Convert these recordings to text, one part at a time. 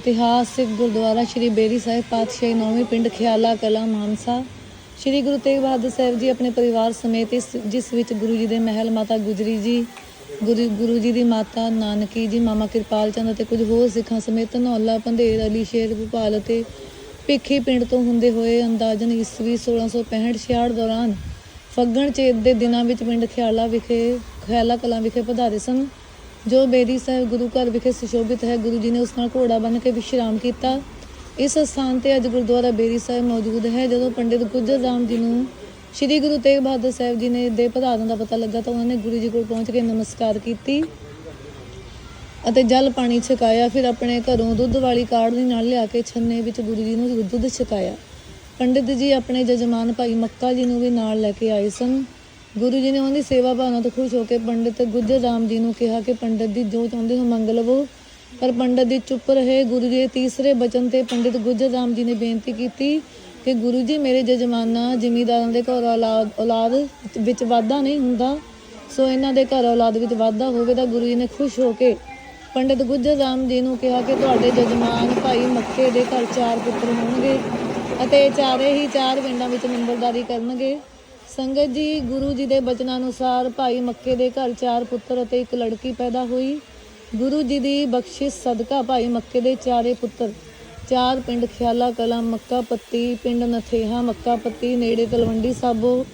ਇਤਿਹਾਸਿਕ ਗੁਰਦੁਆਰਾ ਸ਼੍ਰੀ ਬੇਰੀ ਸਾਹਿਬ ਪਾਤਸ਼ਾਹੀ ਨੌਵੇਂ ਪਿੰਡ ਖਿਆਲਾ ਕਲਾ ਮਾਨਸਾ। ਸ਼੍ਰੀ ਗੁਰੂ ਤੇਗ ਬਹਾਦਰ ਸਾਹਿਬ ਜੀ ਆਪਣੇ ਪਰਿਵਾਰ ਸਮੇਤ ਇਸ, ਜਿਸ ਵਿੱਚ ਗੁਰੂ ਜੀ ਦੇ ਮਹਿਲ ਮਾਤਾ ਗੁਜਰੀ ਜੀ, ਗੁਰੂ ਗੁਰੂ ਜੀ ਦੀ ਮਾਤਾ ਨਾਨਕੀ ਜੀ, ਮਾਮਾ ਕਿਰਪਾਲ ਚੰਦ ਅਤੇ ਕੁਝ ਹੋਰ ਸਿੱਖਾਂ ਸਮੇਤ ਧਨੌਲਾ ਪੰਧੇਰ, ਅਲੀ ਸ਼ੇਰ, ਭੋਪਾਲ ਅਤੇ ਭਿੱਖੀ ਪਿੰਡ ਤੋਂ ਹੁੰਦੇ ਹੋਏ ਅੰਦਾਜ਼ਨ ਈਸਵੀ 1665-66 ਦੌਰਾਨ ਫੱਗਣ ਚੇਤ ਦੇ ਦਿਨਾਂ ਵਿੱਚ ਪਿੰਡ ਖਿਆਲਾ ਵਿਖੇ, ਖਿਆਲਾ ਕਲਾਂ ਵਿਖੇ ਪਧਾਰੇ ਸਨ। ਜੋ ਬੇਰੀ ਸਾਹਿਬ ਗੁਰੂ ਘਰ ਵਿਖੇ ਸੁਸ਼ੋਭਿਤ ਹੈ, ਗੁਰੂ ਜੀ ਨੇ ਉਸ ਨਾਲ ਘੋੜਾ ਬੰਨ੍ਹ ਕੇ ਵਿਸ਼ਰਾਮ ਕੀਤਾ। ਇਸ ਸਥਾਨ ਤੇ ਅੱਜ ਗੁਰਦੁਆਰਾ ਬੇਰੀ ਸਾਹਿਬ ਮੌਜੂਦ ਹੈ, ਜਦੋਂ ਪੰਡਿਤ ਗੁੱਜਰ ਰਾਮ ਜੀ ਨੂੰ ਸ੍ਰੀ ਗੁਰੂ ਤੇਗ ਬਹਾਦਰ ਸਾਹਿਬ ਜੀ ਨੇ ਦੇ ਪਧਾਰਨ ਦਾ ਪਤਾ ਲੱਗਾ ਤਾਂ ਉਹਨਾਂ ਨੇ ਗੁਰੂ ਜੀ ਕੋਲ ਪਹੁੰਚ ਕੇ ਨਮਸਕਾਰ ਕੀਤੀ ਅਤੇ ਜਲ ਪਾਣੀ ਛਕਾਇਆ, ਫਿਰ ਆਪਣੇ ਘਰੋਂ ਦੁੱਧ ਵਾਲੀ ਕਾੜਨੀ ਨਾਲ ਲਿਆ ਕੇ ਛੰਨੇ ਵਿੱਚ ਗੁਰੂ ਜੀ ਨੂੰ ਦੁੱਧ ਛਕਾਇਆ। ਪੰਡਿਤ ਜੀ, ਆਪਣੇ ਜਜਮਾਨ ਭਾਈ ਮੱਕਾ ਜੀ ਨੂੰ ਵੀ ਨਾਲ ਲੈ ਕੇ ਆਏ ਸਨ। ਗੁਰੂ ਜੀ ਨੇ ਉਹਨਾਂ ਦੀ ਸੇਵਾ ਭਾਵਨਾ ਤੋਂ ਖੁਸ਼ ਹੋ ਕੇ ਪੰਡਿਤ ਗੁੱਜਰ ਰਾਮ ਜੀ ਨੂੰ ਕਿਹਾ ਕਿ ਪੰਡਿਤ ਦੀ ਜੋ ਚਾਹੁੰਦੇ ਹੋ ਮੰਗ ਲਵੋ। ਪਰ ਪੰਡਿਤ ਜੀ ਚੁੱਪ ਰਹੇ। ਗੁਰੂ ਜੀ ਦੇ ਤੀਸਰੇ ਬਚਨ ਤੇ ਪੰਡਿਤ ਗੁੱਜਰ ਰਾਮ ਜੀ ਨੇ ਬੇਨਤੀ ਕੀਤੀ ਕਿ ਗੁਰੂ ਜੀ, ਮੇਰੇ ਜਜਮਾਨਾ, ਜ਼ਿਮੀਦਾਰਾਂ ਦੇ ਘਰ ਔਲਾਦ ਔਲਾਦ ਵਿੱਚ ਵਾਧਾ ਨਹੀਂ ਹੁੰਦਾ। ਸੋ ਇਹਨਾਂ ਦੇ ਘਰ ਔਲਾਦ ਵਿੱਚ ਵਾਧਾ ਹੋਵੇ ਤਾਂ ਗੁਰੂ ਜੀ ਨੇ ਖੁਸ਼ ਹੋ ਕੇ ਪੰਡਿਤ ਗੁੱਜਰ ਰਾਮ ਜੀ ਨੂੰ ਕਿਹਾ ਕਿ ਤੁਹਾਡੇ ਜਜਮਾਨ ਭਾਈ ਮੱਕੇ ਦੇ ਘਰ ਚਾਰ ਪੁੱਤਰ ਹੋਣਗੇ ਅਤੇ ਚਾਰੇ ਹੀ ਚਾਰ ਪਿੰਡਾਂ ਵਿੱਚ ਨੰਬਰਦਾਰੀ ਕਰਨਗੇ। ਸੰਗਤ ਜੀ, ਗੁਰੂ ਜੀ ਦੇ ਬਚਨਾਂ ਅਨੁਸਾਰ ਭਾਈ ਮੱਕੇ ਦੇ ਘਰ ਚਾਰ ਪੁੱਤਰ ਅਤੇ ਇੱਕ ਲੜਕੀ ਪੈਦਾ ਹੋਈ। ਗੁਰੂ ਜੀ ਦੀ ਬਖਸ਼ਿਸ਼ ਸਦਕਾ ਭਾਈ ਮੱਕੇ ਦੇ ਚਾਰੇ ਪੁੱਤਰ। ਚਾਰ ਪਿੰਡ ਖਿਆਲਾ, ਕਲਾਂ, ਮੱਕਾ ਪੱਤੀ, ਪਿੰਡ ਨਥੇਹਾ, ਮੱਕਾ ਪੱਤੀ, ਨੇੜੇ ਤਲਵੰਡੀ ਸਾਬੋ,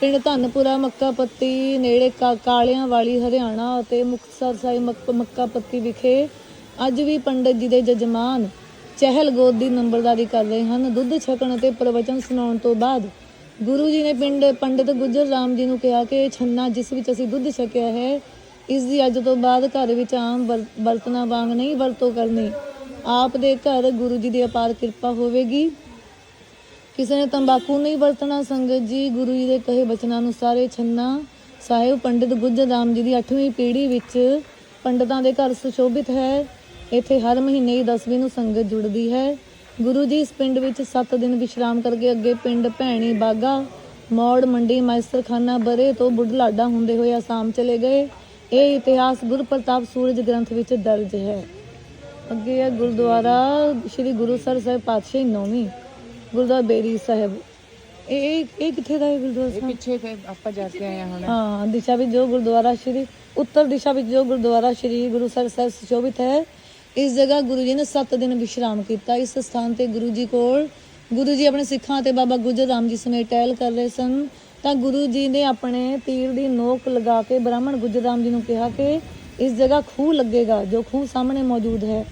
ਪਿੰਡ ਧੰਨਪੁਰਾ, ਮੱਕਾ ਪੱਤੀ, ਨੇੜੇ ਕਾ- ਕਾਲਿਆਂ ਵਾਲੀ ਹਰਿਆਣਾ ਅਤੇ ਮੁਕਤਸਰ ਸਾਹਿਬ ਮੱਕ- ਮੱਕਾ ਪੱਤੀ ਵਿਖੇ ਅੱਜ ਵੀ ਪੰਡਤ ਜੀ ਦੇ ਜਜਮਾਨ ਚਹਿਲ ਗੋਦ ਦੀ ਨੰਬਰਦਾਰੀ ਕਰ ਰਹੇ ਹਨ। ਦੁੱਧ ਛਕਣ ਅਤੇ ਪ੍ਰਵਚਨ ਸੁਣਾਉਣ ਤੋਂ ਬਾਅਦ ਗੁਰੂ ਜੀ ਨੇ ਪਿੰਡ ਪੰਡਿਤ ਗੁੱਜਰ ਰਾਮ ਜੀ ਨੂੰ ਕਿਹਾ ਕਿ ਛੰਨਾ ਜਿਸ ਵਿੱਚ ਅਸੀਂ ਦੁੱਧ ਛਕਿਆ ਹੈ, ਇਸ ਦੀ ਅੱਜ ਤੋਂ ਬਾਅਦ ਘਰ ਵਿੱਚ ਆਮ ਬਰ- ਬਰਤਨਾਂ ਵਾਂਗ ਨਹੀਂ ਵਰਤੋਂ ਕਰਨੀ। ਆਪ ਦੇ ਘਰ ਗੁਰੂ ਜੀ ਦੀ ਅਪਾਰ ਕਿਰਪਾ ਹੋਵੇਗੀ। ਕਿਸੇ ਨੇ ਤੰਬਾਕੂ ਨਹੀਂ ਵਰਤਣਾ, ਸੰਗਤ ਜੀ, ਗੁਰੂ ਜੀ ਦੇ ਕਹੇ ਬਚਨਾਂ ਅਨੁਸਾਰ ਇਹ ਛੰਨਾ ਸਾਹਿਬ ਪੰਡਿਤ ਗੁੱਜਰ ਰਾਮ ਜੀ ਦੀ 8ਵੀਂ ਪੀੜ੍ਹੀ ਵਿੱਚ ਪੰਡਤਾਂ ਦੇ ਘਰ ਸੁਸ਼ੋਭਿਤ ਹੈ। ਇੱਥੇ ਹਰ ਮਹੀਨੇ ਦੀ 10ਵੀਂ ਨੂੰ ਸੰਗਤ ਜੁੜਦੀ ਹੈ। ਗੁਰੂ ਜੀ ਇਸ ਪਿੰਡ ਵਿੱਚ 7 ਦਿਨ ਵਿਸ਼ਰਾਮ ਕਰਕੇ ਅੱਗੇ ਪਿੰਡ ਭੈਣੀ ਬਾਗਾ ਮੌੜ ਮੰਡੀ ਮਾਇਸਰਖਾਨਾ ਬਰੇ ਤੋਂ ਬੁਢਲਾਡਾ ਹੁੰਦੇ ਹੋਏ ਆਸਾਮ ਚਲੇ ਗਏ। ਇਹ ਇਤਿਹਾਸ ਗੁਰਪ੍ਰਤਾਪ ਸੂਰਜ ਗ੍ਰੰਥ ਵਿੱਚ ਦਰਜ ਹੈ। ਅੱਗੇ ਹੈ ਗੁਰਦੁਆਰਾ ਸ੍ਰੀ ਗੁਰੂਸਰ ਸਾਹਿਬ ਪਾਤਸ਼ਾਹੀ ਨੌਵੀਂ ਗੁਰਦੁਆਰਾ ਬੇਰੀ ਸਾਹਿਬ। ਇਹ ਇਹ ਕਿੱਥੇ ਦਾ ਹੈ ਗੁਰਦੁਆਰਾ ਸਾਹਿਬ? ਪਿੱਛੇ ਤੇ ਆਪਾਂ ਜਾ ਕੇ ਆਏ ਹਾਂ ਹੁਣ। ਹਾਂ ਦਿਸ਼ਾ ਵਿੱਚ ਜੋ ਗੁਰਦੁਆਰਾ ਸ਼੍ਰੀ ਉੱਤਰ ਦਿਸ਼ਾ ਵਿੱਚ ਜੋ ਗੁਰਦੁਆਰਾ ਸ਼੍ਰੀ ਗੁਰੂਸਰ ਸਾਹਿਬ ਸੁਸ਼ੋਭਿਤ ਹੈ ਇਸ ਜਗ੍ਹਾ ਗੁਰੂ ਜੀ ਨੇ 7 ਦਿਨ ਵਿਸ਼ਰਾਮ ਕੀਤਾ। ਇਸ ਸਥਾਨ ਤੇ ਗੁਰੂ ਜੀ ਕੋਲ ਗੁਰੂ ਜੀ ਆਪਣੇ ਸਿੱਖਾਂ ਤੇ ਬਾਬਾ ਗੁਜਰ ਰਾਮ ਜੀ ਸਮੇਤ ਟਹਿਲ ਕਰ ਰਹੇ ਸਨ। ਤਾਂ ਗੁਰੂ ਜੀ ਨੇ ਆਪਣੇ ਤੀਰ ਦੀ ਨੋਕ ਲਗਾ ਕੇ ਬ੍ਰਾਹਮਣ ਗੁਜਰ ਰਾਮ ਜੀ ਨੂੰ ਕਿਹਾ ਕਿ ਇਸ ਜਗ੍ਹਾ ਖੂਹ ਲੱਗੇਗਾ, ਜੋ ਖੂਹ ਸਾਹਮਣੇ ਮੌਜੂਦ ਹੈ।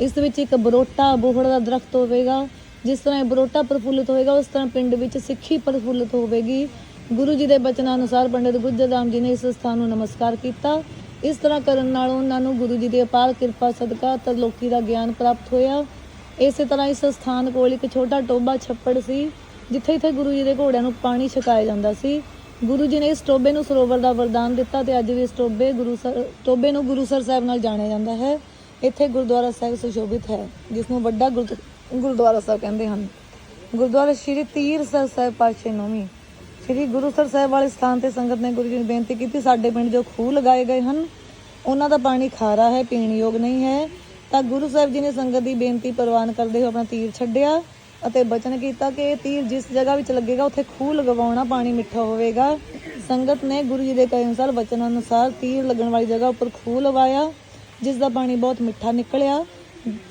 ਇਸ ਵਿੱਚ ਇੱਕ ਬਰੋਟਾ ਬੋਹੜ ਦਾ ਦਰਖਤ ਹੋਵੇਗਾ। ਜਿਸ ਤਰ੍ਹਾਂ ਇਹ ਬਰੋਟਾ ਪ੍ਰਫੁੱਲਿਤ ਹੋਏਗਾ ਉਸ ਤਰ੍ਹਾਂ ਪਿੰਡ ਵਿੱਚ ਸਿੱਖੀ ਪ੍ਰਫੁੱਲਿਤ ਹੋਵੇਗੀ। ਗੁਰੂ ਜੀ ਦੇ ਬਚਨਾਂ ਅਨੁਸਾਰ ਪੰਡਿਤ ਗੁੱਜਰ ਰਾਮ ਜੀ ਨੇ ਇਸ ਸਥਾਨ ਨੂੰ ਨਮਸਕਾਰ ਕੀਤਾ। ਇਸ ਤਰ੍ਹਾਂ ਕਰਨ ਨਾਲ ਉਹਨਾਂ ਨੂੰ ਗੁਰੂ ਜੀ ਦੀ ਅਪਾਰ ਕਿਰਪਾ, ਸਦਕਾ ਤਰਲੋਕੀ ਦਾ ਗਿਆਨ ਪ੍ਰਾਪਤ ਹੋਇਆ। ਇਸੇ ਤਰ੍ਹਾਂ ਇਸ ਸਥਾਨ ਕੋਲ ਇੱਕ ਛੋਟਾ ਟੋਬਾ ਛੱਪੜ ਸੀ, ਜਿੱਥੇ ਇੱਥੇ ਗੁਰੂ ਜੀ ਦੇ ਘੋੜਿਆਂ ਨੂੰ ਪਾਣੀ ਛਕਾਇਆ ਜਾਂਦਾ ਸੀ। ਗੁਰੂ ਜੀ ਨੇ ਇਸ ਟੋਬੇ ਨੂੰ ਸਰੋਵਰ ਦਾ ਵਰਦਾਨ ਦਿੱਤਾ ਤੇ ਅੱਜ ਵੀ ਇਸ ਟੋਬੇ ਗੁਰੂ ਸਰ ਟੋਬੇ ਨੂੰ ਗੁਰੂਸਰ ਸਾਹਿਬ ਨਾਲ ਜਾਣਿਆ ਜਾਂਦਾ ਹੈ। ਇੱਥੇ ਗੁਰਦੁਆਰਾ ਸਾਹਿਬ ਸੁਸ਼ੋਭਿਤ ਹੈ, ਜਿਸ ਨੂੰ ਵੱਡਾ ਗੁਰਦ- ਗੁਰਦੁਆਰਾ ਸਾਹਿਬ ਕਹਿੰਦੇ ਹਨ। ਗੁਰਦੁਆਰਾ ਸ਼੍ਰੀ ਤੀਰਸਰ ਸਾਹਿਬ ਪਾਤਸ਼ਾਹ ਨੌਵੀਂ। ਸ਼੍ਰੀ ਗੁਰੂਸਰ ਸਾਹਿਬ ਵਾਲੇ ਸਥਾਨ ਤੇ ਸੰਗਤ ਨੇ ਗੁਰੂ ਜੀ ਨੂੰ ਬੇਨਤੀ ਕੀਤੀ, ਸਾਡੇ ਪਿੰਡ ਜੋ ਖੂਹ ਲਗਾਏ ਗਏ ਹਨ, ਉਹਨਾਂ ਦਾ ਪਾਣੀ ਖਾਰਾ ਹੈ ਪੀਣ ਯੋਗ ਨਹੀਂ ਹੈ। ਤਾਂ ਗੁਰੂ ਸਾਹਿਬ ਜੀ ਨੇ ਸੰਗਤ ਦੀ ਬੇਨਤੀ ਪ੍ਰਵਾਨ ਕਰਦੇ ਹੋਏ ਆਪਣਾ ਤੀਰ ਛੱਡਿਆ ਅਤੇ ਬਚਨ ਕੀਤਾ ਕਿ ਇਹ ਤੀਰ ਜਿਸ ਜਗ੍ਹਾ ਵਿੱਚ ਲੱਗੇਗਾ, ਉੱਥੇ ਖੂਹ ਲਗਵਾਉਣਾ, ਪਾਣੀ ਮਿੱਠਾ ਹੋਵੇਗਾ। ਸੰਗਤ ਨੇ ਗੁਰੂ ਜੀ ਦੇ ਕਹੇ ਅਨੁਸਾਰ ਬਚਨ ਅਨੁਸਾਰ ਤੀਰ ਲੱਗਣ ਵਾਲੀ ਜਗ੍ਹਾ ਉੱਪਰ ਖੂਹ ਲਵਾਇਆ ਜਿਸ ਦਾ ਪਾਣੀ ਬਹੁਤ ਮਿੱਠਾ ਨਿਕਲਿਆ।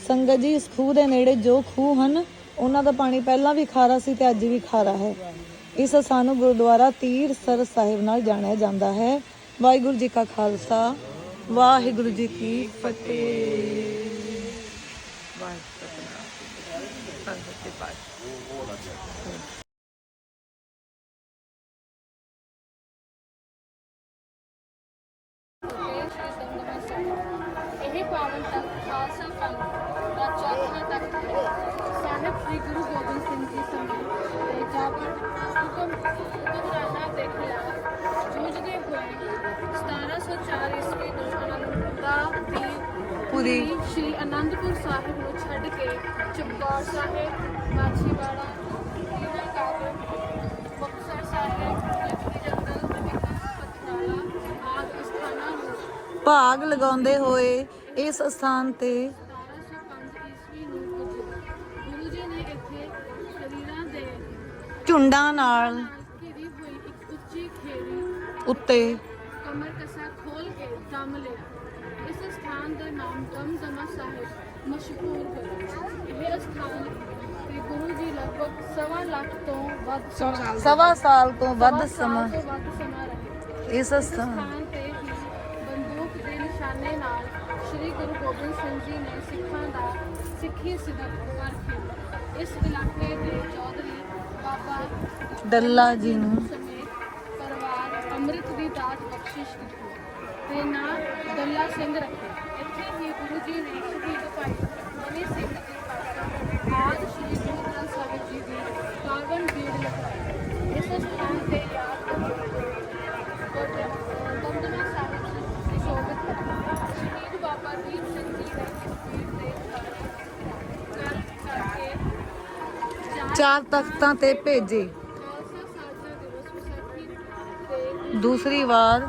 ਸੰਗਤ ਜੀ, ਇਸ ਖੂਹ ਦੇ ਨੇੜੇ ਜੋ ਖੂਹ ਹਨ, ਉਹਨਾਂ ਦਾ ਪਾਣੀ ਪਹਿਲਾਂ ਵੀ ਖਾਰਾ ਸੀ ਤੇ ਅੱਜ ਵੀ ਖਾਰਾ ਹੈ। ਇਸ ਸਾਨੂੰ ਗੁਰਦੁਆਰਾ ਤੀਰ ਸਰ ਸਾਹਿਬ ਨਾਲ ਜਾਣਿਆ ਜਾਂਦਾ ਹੈ। ਵਾਹਿਗੁਰੂ ਜੀ ਕਾ ਖਾਲਸਾ, ਵਾਹਿਗੁਰੂ ਜੀ ਕੀ ਫਤਿਹ। ਇਹ ਚਮਕੌਰ ਸਾਹਿਬ ਮਾਛੀਵਾੜਾ ਕੀੜਾ ਕਾਬਲ ਮੁਕਤਸਰ ਸਾਹਿਬ ਜੰਗਲ ਪਤਨਾਲਾ ਆਦਿ ਸਥਾਨਾਂ ਨੂੰ ਭਾਗ ਲਗਾਉਂਦੇ ਹੋਏ ਇਸ ਸਥਾਨ ਤੇ 1705 ਈਸਵੀ ਨੂੰ ਪੁੱਜੇ। ਗੁਰੂ ਜੀ ਨੇ ਇੱਥੇ ਸ਼ਰੀਰਾਂ ਦੇ ਝੁੰਡਾਂ ਨਾਲ ਨਾਲ ਘਿਰੀ ਹੋਈ ਇੱਕ ਉੱਚੀ ਖੇੜੀ ਉੱਤੇ ਕਮਰ ਕਸਾ ਖੋਲ ਕੇ ਦਮ ਲਿਆ। ਇਸ ਸਥਾਨ ਦਾ ਨਾਮ ਦਮਦਮਾ ਸਾਹਿਬ ਮਸ਼ਹੂਰ ਹੋਇਆ ਇਹ ਸਥਾਨ ਤੇ ਗੁਰੂ ਜੀ ਲਗਭਗ ਸਵਾ ਲੱਖ ਤੋਂ ਵੱਧ ਸਮਾਂ ਸਵਾ ਸਾਲ ਤੋਂ ਵੱਧ ਸਮਾਂ ਸਾਲ ਤੋਂ ਵੱਧ ਸਮਾਂ ਰਹੇ ਇਸ ਸਥਾਨ ਤੇ ਹੀ ਬੰਦੂਕ ਦੇ ਨਿਸ਼ਾਨੇ ਨਾਲ ਸ੍ਰੀ ਗੁਰੂ ਗੋਬਿੰਦ ਸਿੰਘ ਜੀ ਨੇ ਸਿੱਖਾਂ ਦਾ ਸਿੱਖੀ ਸਿਦਕ ਵਰਖਿਆ ਇਸ ਇਲਾਕੇ ਦੇ ਚੌਧਰੀ ਬਾਬਾ ਡੱਲਾ ਜੀ ਨੂੰ ਪਰਿਵਾਰ ਅੰਮ੍ਰਿਤ ਦੀ ਦਾਤ ਬਖਸ਼ਿਸ਼ ਕੀਤੀ ਤੇ ਨਾਂ ਦੱਲਾ ਸਿੰਘ ਰੱਖੇ ਇੱਥੇ ਹੀ ਗੁਰੂ ਜੀ ਨੇ ਸ਼ਹੀਦ ਭਾਈ ਮਨੀ ਸਿੰਘ ਜੀ ਪਾਸੋਂ ਆਦ ਸ਼੍ਰੀ ਗੁਰੂ ਗ੍ਰੰਥ ਸਾਹਿਬ ਜੀ ਦੀ ਕਾਵਨ ਬੀੜ ਲਗਾਈ ਇਸ ਸਥਾਨ ਤੇ ਯਾਦ ਦਮਦਮਾ ਸਾਹਿਬ ਸੁਸ਼ੋਭਿਤ ਹੈ। ਸ਼ਹੀਦ ਬਾਬਾ ਦੀਪ ਸਿੰਘ ਜੀ ਨੇ ਇਸ ਪੀੜ ਦੇ ਕਰ ਕਰਕੇ ਚਾਰ ਤਖਤਾਂ ਤੇ ਭੇਜੇ। ਦੂਸਰੀ ਵਾਰ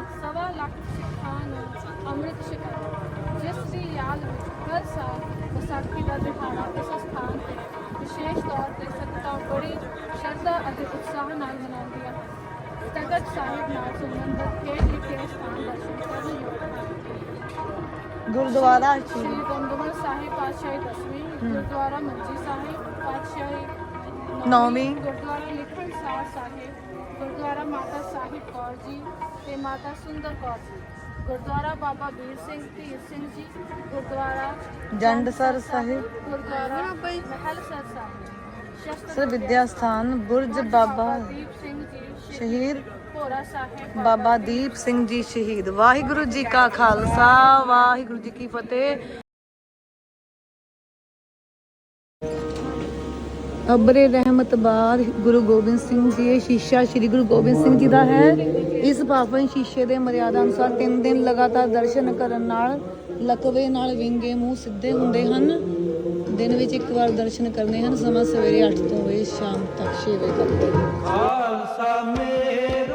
ਤਖਤ ਸਾਹਿਬ ਨਾਲ ਸੰਬੰਧਿਤ ਹੇਠ ਲਿਖੇ ਸਥਾਨ ਦਰਸ਼ਨ ਕਰਨ ਯੋਗ ਹਨ ਗੁਰਦੁਆਰਾ ਸ਼੍ਰੀ ਦਮਦਮਾ ਸਾਹਿਬ ਪਾਤਸ਼ਾਹੀ ਦਸਵੀਂ ਗੁਰਦੁਆਰਾ ਮੰਜੀ ਸਾਹਿਬ ਪਾਤਸ਼ਾਹੀ ਨੌਵੀਂ, ਗੁਰਦੁਆਰਾ ਲਿਖਣ ਸਾਰ ਸਾਹਿਬ ਗੁਰਦੁਆਰਾ ਮਾਤਾ ਸਾਹਿਬ ਕੌਰ ਜੀ ਤੇ ਮਾਤਾ ਸੁੰਦਰ ਕੌਰ ਜੀ ਗੁਰਦੁਆਰਾ ਬਾਬਾ ਵੀਰ ਸਿੰਘ ਧੀਰ ਸਿੰਘ ਜੀ ਗੁਰਦੁਆਰਾ ਜੰਡਸਰ ਸਾਹਿਬ ਗੁਰਦੁਆਰਾ ਮਹਿਲਸਰ ਸਾਹਿਬ ਸ਼ਸਤਰ ਸਰ ਵਿਦਿਆ ਸਥਾਨ ਬੁਰਜ ਬਾਬਾ ਦੀਪ ਸਿੰਘ ਜੀ ਸ਼ਹੀਦ ਭੋਰਾ ਸਾਹਿਬ ਬਾਬਾ ਦੀਪ ਸਿੰਘ ਜੀ ਸ਼ਹੀਦ। ਵਾਹਿਗੁਰੂ ਜੀ ਕਾ ਖਾਲਸਾ ਵਾਹਿਗੁਰੂ ਜੀ ਕੀ ਫਤਿਹ। ਅਬਰੇ ਰਹਿਮਤ ਬਾਦ ਗੁਰੂ ਗੋਬਿੰਦ ਸਿੰਘ ਜੀ ਇਹ ਸ਼ੀਸ਼ਾ ਸ੍ਰੀ ਗੁਰੂ ਗੋਬਿੰਦ ਸਿੰਘ ਜੀ ਦਾ ਹੈ। ਇਸ ਪਾਵਨ ਸ਼ੀਸ਼ੇ ਦੇ ਮਰਿਆਦਾ ਅਨੁਸਾਰ ਤਿੰਨ ਦਿਨ ਲਗਾਤਾਰ ਦਰਸ਼ਨ ਕਰਨ ਨਾਲ ਲਕਵੇ ਨਾਲ ਵਿੰਗੇ ਮੂੰਹ ਸਿੱਧੇ ਹੁੰਦੇ ਹਨ। ਦਿਨ ਵਿੱਚ ਇੱਕ ਵਾਰ ਦਰਸ਼ਨ ਕਰਨੇ ਹਨ, ਸਮਾਂ ਸਵੇਰੇ 8 ਤੋਂ ਵਜੇ, ਸ਼ਾਮ ਤੱਕ 6 ਵਜੇ ਤੱਕ। ਖਾਲਸਾ ਮੇਰੋ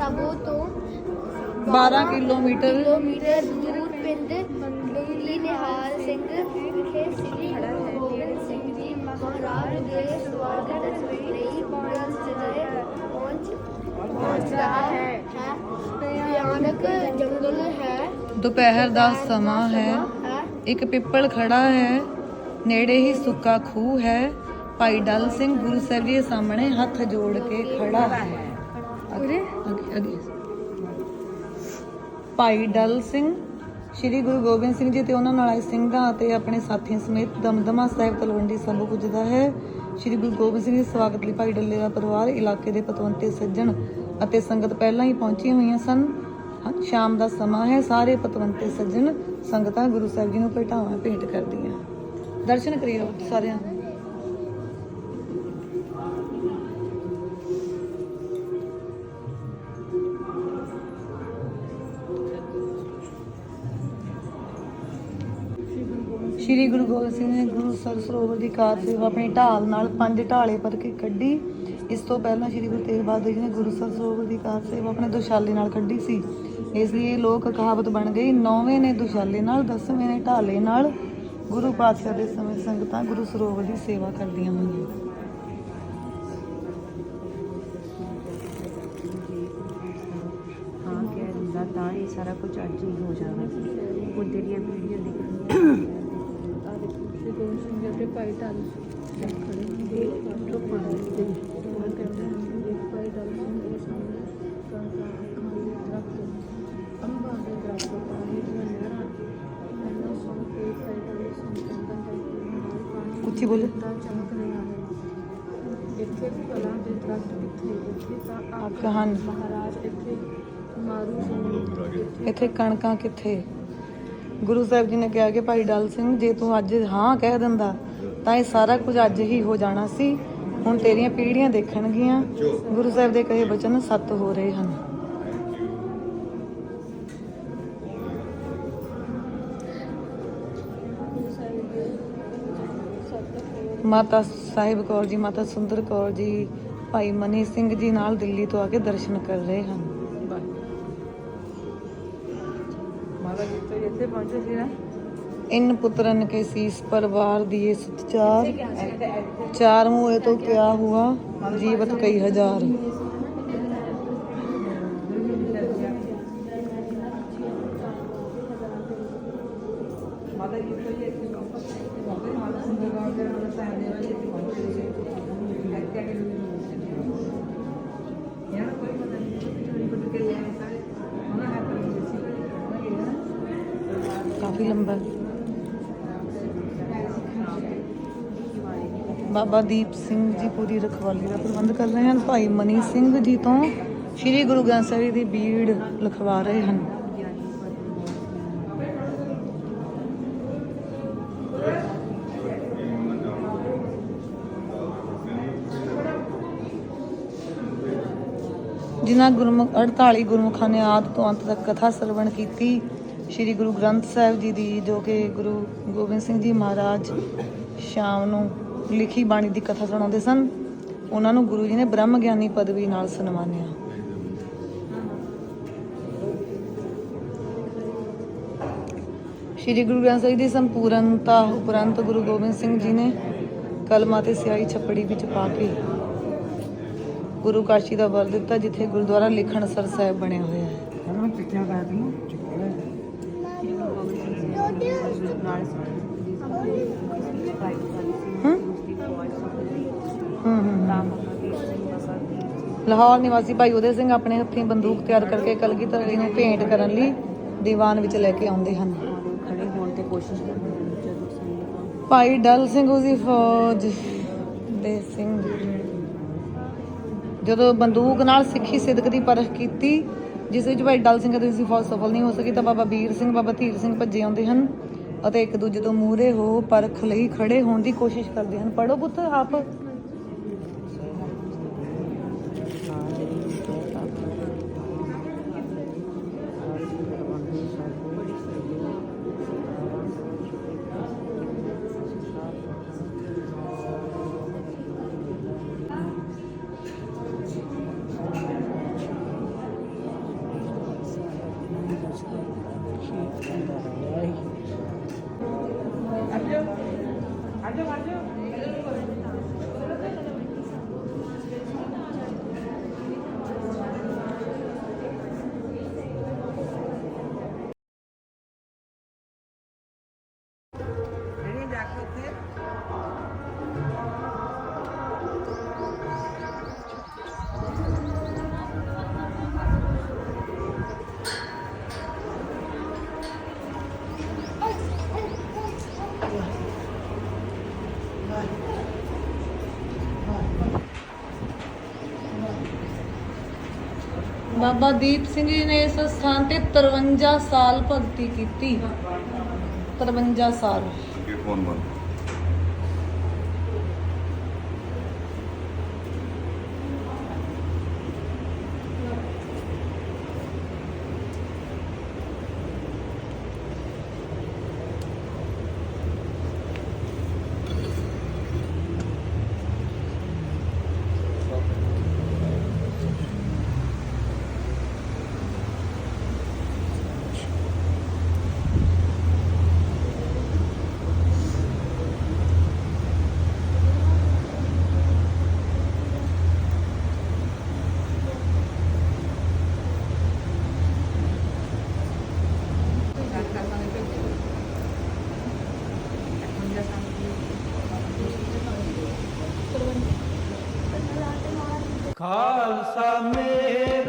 ਸਾਬੋ ਸਾਬੋ ਤੋਂ 12 ਕਿਲੋਮੀਟਰ ਕਿਲੋਮੀਟਰ ਦੂਰ ਪਿੰਡ ਡੁੰਗਲੀ ਨਿਹਾਲ ਸਿੰਘ ਵਿਖੇ ਸ੍ਰੀ ਗੁਰੂ ਗੋਬਿੰਦ ਸਿੰਘ ਜੀ ਮਹਾਰਾਜ ਦੇ ਸਵਾਗਤ ਲਈ ਪਹੁੰਚ ਪਹੁੰਚ ਪਹੁੰਚ ਰਹਾ ਹੈ ਭਿਆਨਕ ਜੰਗਲ ਹੈ ਦੁਪਹਿਰ ਦਾ ਸਮਾਂ ਹੈ ਹੈ ਇੱਕ ਪਿੱਪਲ ਖੜਾ ਹੈ ਨੇੜੇ ਹੀ ਸੁੱਕਾ ਖੂਹ ਹੈ ਭਾਈ ਡਲ ਸਿੰਘ ਗੁਰੂ ਸਾਹਿਬ ਜੀ ਦੇ ਸਾਹਮਣੇ ਹੱਥ ਜੋੜ ਕੇ ਖੜਾ ਹੈ ਅੱਗੇ ਅੱਗੇ- ਅੱਗੇ ਭਾਈ ਡਲ ਸਿੰਘ, ਸ੍ਰੀ ਗੁਰੂ ਗੋਬਿੰਦ ਸਿੰਘ ਜੀ ਤੇ ਉਹਨਾਂ ਨਾਲ ਆਏ ਸਿੰਘਾਂ ਅਤੇ ਆਪਣੇ ਸਾਥੀਆਂ ਸਮੇਤ ਦਮਦਮਾ ਸਾਹਿਬ ਤਲਵੰਡੀ ਸਾਬੋ ਪੁੱਜਦਾ ਹੈ। ਸ੍ਰੀ ਗੁਰੂ ਗੋਬਿੰਦ ਸਿੰਘ ਜੀ ਸਵਾਗਤ ਲਈ ਭਾਈ ਡੱਲੇ ਦਾ ਪਰਿਵਾਰ, ਇਲਾਕੇ ਦੇ ਪਤਵੰਤੇ, ਸੱਜਣ ਅਤੇ ਸੰਗਤ ਪਹਿਲਾਂ ਹੀ ਪਹੁੰਚੀਆਂ ਹੋਈਆਂ ਸਨ। ਸ਼ਾਮ ਦਾ ਸਮਾਂ ਹੈ, ਸਾਰੇ ਪਤਵੰਤੇ, ਸੱਜਣ ਸੰਗਤਾਂ ਗੁਰੂ ਸਾਹਿਬ ਜੀ ਨੂੰ ਭੇਟਾਵਾਂ ਭੇਟ ਕਰਦੀਆਂ। ਦਰਸ਼ਨ ਕਰੀਓ ਸਾਰਿਆਂ। ਸ਼੍ਰੀ ਗੁਰੂ ਗੋਬਿੰਦ ਸਿੰਘ ਨੇ ਗੁਰੂ ਸਰ ਸਰੋਵਰ ਦੀ ਕਾਰ ਸੇਵਾ ਆਪਣੀ ਢਾਲ ਨਾਲ ਪੰਜ ਢਾਲੇ ਭਰ ਕੇ ਕੱਢੀ। ਇਸ ਤੋਂ ਪਹਿਲਾਂ ਸ਼੍ਰੀ ਗੁਰੂ ਤੇਗ ਬਹਾਦਰ ਜੀ ਨੇ ਗੁਰੂ ਸਰ ਦੀ ਕਾਰ ਸੇਵਾ ਆਪਣੇ ਦੁਸ਼ਾਲੇ ਨਾਲ ਕੱਢੀ ਸੀ। ਇਸ ਲਈ ਇਹ ਲੋਕ ਕਹਾਵਤ ਬਣ ਗਈ, ਨੌਵੇਂ ਨੇ ਦੁਸ਼ਾਲੇ ਨਾਲ, ਦਸਵੇਂ ਨੇ ਢਾਲੇ ਨਾਲ। ਗੁਰੂ ਪਾਤਸ਼ਾਹ ਦੇ ਸਮੇਂ ਸੰਗਤਾਂ ਗੁਰੂ ਸਰੋਵਰ ਦੀ ਸੇਵਾ ਕਰਦੀਆਂ ਹੋਈਆਂ। ਤਾਂ ਇਹ ਸਾਰਾ ਕੁਝ ਅੱਜ ਹੀ ਹੋ ਜਾਣਾ ਸੀ। ਉਹ ਜਿਹੜੀਆਂ ਵੀਡੀਓ ਨਿਕਲੀਆਂ ਦੇਖੋ ਸ਼੍ਰੀ ਗੋਬਿੰਦ ਸਿੰਘ ਜੀ ਆਪਣੇ ਭਾਈ ਢਾਲ ਸਿੰਘ ਖੜੇ ਨੇ ਫੋਟੋ ਪਾਣੀ ਤੇ ਉਹ ਕਹਿੰਦੇ ਹਨ ਕਿ ਭਾਈ ਢਾਲ ਸਿੰਘ ਦੇ ਸਾਹਮਣੇ ਕਣਕਾਂ ਅੱਖਾਂ ਦੇ ਦਰਖਤ ਅੰਬਾਂ ਦੇ ਦਰਖਤ ਪਾਣੀ ਦੀਆਂ ਨਹਿਰਾਂ ਇਹਨਾਂ ਸੁਣ ਕੇ ਭਾਈ ਢਾਲ ਸਿੰਘ ਚੰਦਨ ਦੇ ਨਾਲ ਪਾਣੀ ਉੱਚੀ ਬੋਲੋ। ਦਾ ਚਮਕ ਰਿਹਾ ਹੈ ਇੱਥੇ ਫਲਾਂ ਦੇ ਦਰਖਤ ਕਿੱਥੇ ਇੱਥੇ ਤਾਂ ਆਪ ਕਹਾਣ ਮਹਾਰਾਜ ਇੱਥੇ ਮਾਰੂ ਸਿੰਘ ਇੱਥੇ ਕਣਕਾਂ ਕਿੱਥੇ ਗੁਰੂ ਸਾਹਿਬ ਜੀ ਨੇ ਕਿਹਾ ਕਿ ਭਾਈ ਡਲ ਸਿੰਘ, ਜੇ ਤੂੰ ਅੱਜ ਹਾਂ ਕਹਿ ਦਿੰਦਾ, ਤਾਂ ਇਹ ਸਾਰਾ ਕੁਝ ਅੱਜ ਹੀ ਹੋ ਜਾਣਾ ਸੀ। ਹੁਣ ਤੇਰੀਆਂ ਪੀੜ੍ਹੀਆਂ ਦੇਖਣਗੀਆਂ। ਗੁਰੂ ਸਾਹਿਬ ਦੇ ਕਹੇ ਬਚਨ ਸੱਤ ਹੋ ਰਹੇ ਹਨ। ਮਾਤਾ ਸਾਹਿਬ ਕੌਰ ਜੀ, ਮਾਤਾ ਸੁੰਦਰ ਕੌਰ ਜੀ, ਭਾਈ ਮਨੀ ਸਿੰਘ ਜੀ ਨਾਲ ਦਿੱਲੀ ਤੋਂ ਆ ਕੇ ਦਰਸ਼ਨ ਕਰ ਰਹੇ ਹਨ। ਇਨ ਪੁੱਤਰਨ ਕੇ ਸੀਸ ਪਰਵਾਰ ਦੀਏ ਸਤਚਾਰ। ਚਾਰ ਮੂਏ ਤੋਂ ਕਿਆ ਹੁਆ ਜੀਵਤ ਕਈ ਹਜ਼ਾਰ ਮਾਤਾ ਜੀ ਤੋਂ ਇੱਥੇ ਮਾਤਾ ਸੁੰਦਰ ਗਾਉਂ ਦੇ ਨਾਲ ਸਾਹਿਬ ਦੇ ਵਾਲੇ ਇੱਥੇ ਪਹੁੰਚੇ ਸੀ ਇੱਥੇ ਆ ਕੇ ਇਹਨਾਂ ਕੋਈ ਪਤਾ ਨਹੀਂ ਚੋਰੀ ਕਰ ਕੇ ਲੈ ਆਏ ਸਾਰੇ ਕਾਫੀ ਲੰਬਾ ਬਾਬਾ ਦੀਪ ਸਿੰਘ ਜੀ ਪੂਰੀ ਰਖਵਾਲੀ ਦਾ ਪ੍ਰਬੰਧ ਕਰ ਰਹੇ ਹਨ। ਭਾਈ ਮਨੀ ਸਿੰਘ ਜੀ ਤੋਂ ਸ੍ਰੀ ਗੁਰੂ ਗ੍ਰੰਥ ਸਾਹਿਬ ਦੀ ਬੀੜ ਲਿਖਵਾ ਰਹੇ ਹਨ। ਜਿਨ੍ਹਾਂ ਗੁਰਮੁਖ 48 ਗੁਰਮੁਖਾਂ ਨੇ ਆਦ ਤੋਂ ਅੰਤ ਤੱਕ ਕਥਾ ਸਰਵਣ ਕੀਤੀ ਸ੍ਰੀ ਗੁਰੂ ਗ੍ਰੰਥ ਸਾਹਿਬ ਜੀ ਦੀ, ਜੋ ਕਿ ਗੁਰੂ ਗੋਬਿੰਦ ਸਿੰਘ ਜੀ ਮਹਾਰਾਜ ਸ਼ਾਮ ਨੂੰ ਲਿਖੀ ਬਾਣੀ ਦੀ ਕਥਾ ਸੁਣਾਉਂਦੇ ਸਨ, ਉਹਨਾਂ ਨੂੰ ਗੁਰੂ ਜੀ ਨੇ ਬ੍ਰਹਮ ਗਿਆਨੀ ਪਦਵੀ ਨਾਲ ਸਨਮਾਨਿਆ। ਸ੍ਰੀ ਗੁਰੂ ਗ੍ਰੰਥ ਸਾਹਿਬ ਦੀ ਸੰਪੂਰਨਤਾ ਉਪਰੰਤ ਗੁਰੂ ਗੋਬਿੰਦ ਸਿੰਘ ਜੀ ਨੇ ਕਲਮਾ ਤੇ ਸਿਆਹੀ ਛੱਪੜੀ ਵਿੱਚ ਪਾ ਕੇ ਗੁਰੂ ਕਾਸ਼ੀ ਦਾ ਵਰ ਦਿੱਤਾ, ਜਿੱਥੇ ਗੁਰਦੁਆਰਾ ਲਿਖਣਸਰ ਸਾਹਿਬ ਬਣਿਆ ਹੋਇਆ ਹੈ ਕਹਿੰਦਾ ਮੈਂ ਚਿੱਠੀਆਂ ਕਰ ਦੂੰ ਨਾਲ ਹਮ? ਹਮ ਹਮ ਹਮ। ਲਾਹੌਰ ਨਿਵਾਸੀ ਭਾਈ ਉਦੈ ਸਿੰਘ ਆਪਣੇ ਹੱਥੀਂ ਬੰਦੂਕ ਤਿਆਰ ਕਰਕੇ ਕਲਗੀਧਰ ਨੂੰ ਭੇਂਟ ਕਰਨ ਲਈ ਦੀਵਾਨ ਵਿੱਚ ਲੈ ਕੇ ਆਉਂਦੇ ਹਨ। ਖੜੇ ਹੋਣ ਤੇ ਕੋਸ਼ਿਸ਼ ਭਾਈ ਡਲ ਸਿੰਘ ਉਸਦੀ ਫੌਜ ਦੇ ਸਿੰਘ। ਜਦੋਂ ਬੰਦੂਕ ਨਾਲ ਸਿੱਖੀ ਸਿਦਕ ਦੀ ਪਰਖ ਕੀਤੀ ਜਿਸ ਵਿੱਚ ਭਾਈ ਡਲ ਸਿੰਘ ਦੀ ਫੌਜ ਸਫਲ ਨਹੀਂ ਹੋ ਸਕੀ ਤਾਂ ਬਾਬਾ ਵੀਰ ਸਿੰਘ, ਬਾਬਾ ਧੀਰ ਸਿੰਘ ਭੱਜੇ ਆਉਂਦੇ ਹਨ ਅਤੇ ਇੱਕ ਦੂਜੇ ਤੋਂ ਮੂਹਰੇ ਹੋ ਪਰਖ ਲਈ ਖੜੇ ਹੋਣ ਦੀ ਕੋਸ਼ਿਸ਼ ਕਰਦੇ ਹਨ। ਪੜੋ ਪੁੱਤ ਆਪ। ਬਾਬਾ ਦੀਪ ਸਿੰਘ ਜੀ ਨੇ ਇਸ ਸਥਾਨ ਤੇ 53 ਸਾਲ ਭਗਤੀ ਕੀਤੀ। 53 ਸਾਲ। ਅੱਗੇ ਫੋਨ ਬੰਦ। ਖਾਲਸਾ ਮੇਰੇ।